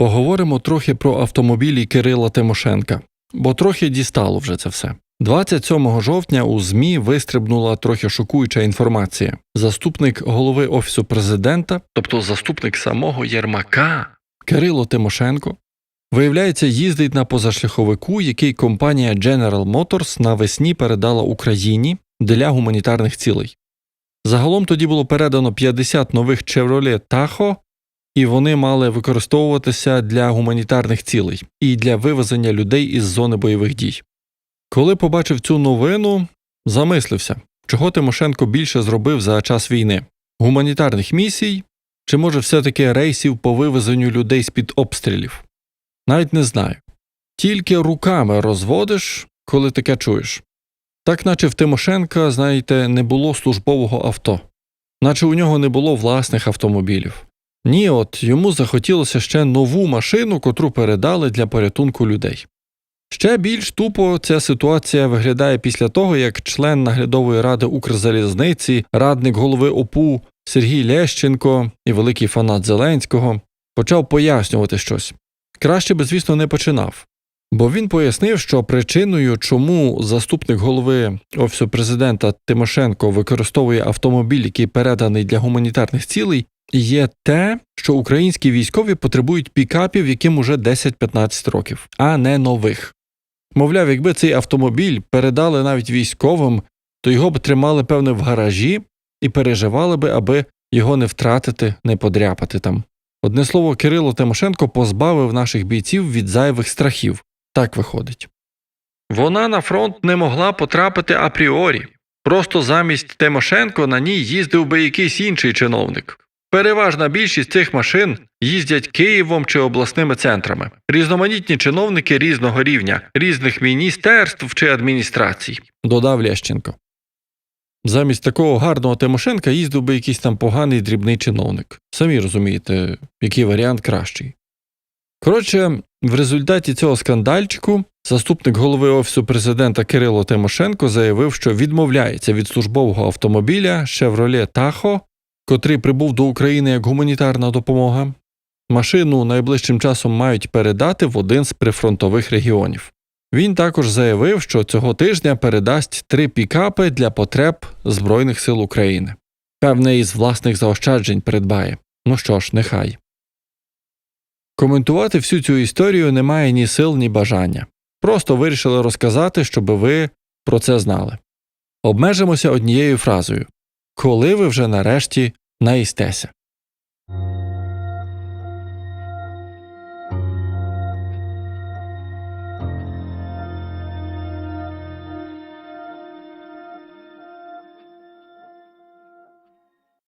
Поговоримо трохи про автомобілі Кирила Тимошенка, бо трохи дістало вже це все. 27 жовтня у ЗМІ вистрибнула трохи шокуюча інформація. Заступник голови Офісу президента, тобто заступник самого Єрмака Кирило Тимошенко, виявляється, їздить на позашляховику, який компанія General Motors навесні передала Україні для гуманітарних цілей. Загалом тоді було передано 50 нових Chevrolet Tahoe, і вони мали використовуватися для гуманітарних цілей і для вивезення людей із зони бойових дій. Коли побачив цю новину, замислився, чого Тимошенко більше зробив за час війни гуманітарних місій, чи може все-таки рейсів по вивезенню людей з під обстрілів? Навіть не знаю. Тільки руками розводиш, коли таке чуєш. Так наче в Тимошенка, знаєте, не було службового авто, наче у нього не було власних автомобілів. Ні, от йому захотілося ще нову машину, котру передали для порятунку людей. Ще більш тупо ця ситуація виглядає після того, як член наглядової ради Укрзалізниці, радник голови ОПУ Сергій Лещенко і великий фанат Зеленського почав пояснювати щось. Краще би, звісно, не починав. Бо він пояснив, що причиною, чому заступник голови Офісу президента Тимошенко використовує автомобіль, який переданий для гуманітарних цілей, є те, що українські військові потребують пікапів, яким уже 10-15 років, а не нових. Мовляв, якби цей автомобіль передали навіть військовим, то його б тримали, певне, в гаражі і переживали би, аби його не втратити, не подряпати там. Одне слово, Кирило Тимошенко позбавив наших бійців від зайвих страхів. Так виходить. Вона на фронт не могла потрапити апріорі. Просто замість Тимошенко на ній їздив би якийсь інший чиновник. Переважна більшість цих машин їздять Києвом чи обласними центрами, різноманітні чиновники різного рівня, різних міністерств чи адміністрацій, додав Лященко. Замість такого гарного Тимошенка їздив би якийсь там поганий дрібний чиновник. Самі розумієте, який варіант кращий. Коротше, в результаті цього скандальчику заступник голови Офісу президента Кирило Тимошенко заявив, що відмовляється від службового автомобіля Chevrolet Tahoe, котрий прибув до України як гуманітарна допомога. Машину найближчим часом мають передати в один з прифронтових регіонів. Він також заявив, що цього тижня передасть три пікапи для потреб Збройних сил України. Певне, із власних заощаджень придбає. Ну що ж, нехай. Коментувати всю цю історію немає ні сил, ні бажання. Просто вирішили розказати, щоб ви про це знали. Обмежимося однією фразою коли ви вже нарешті наїстеся.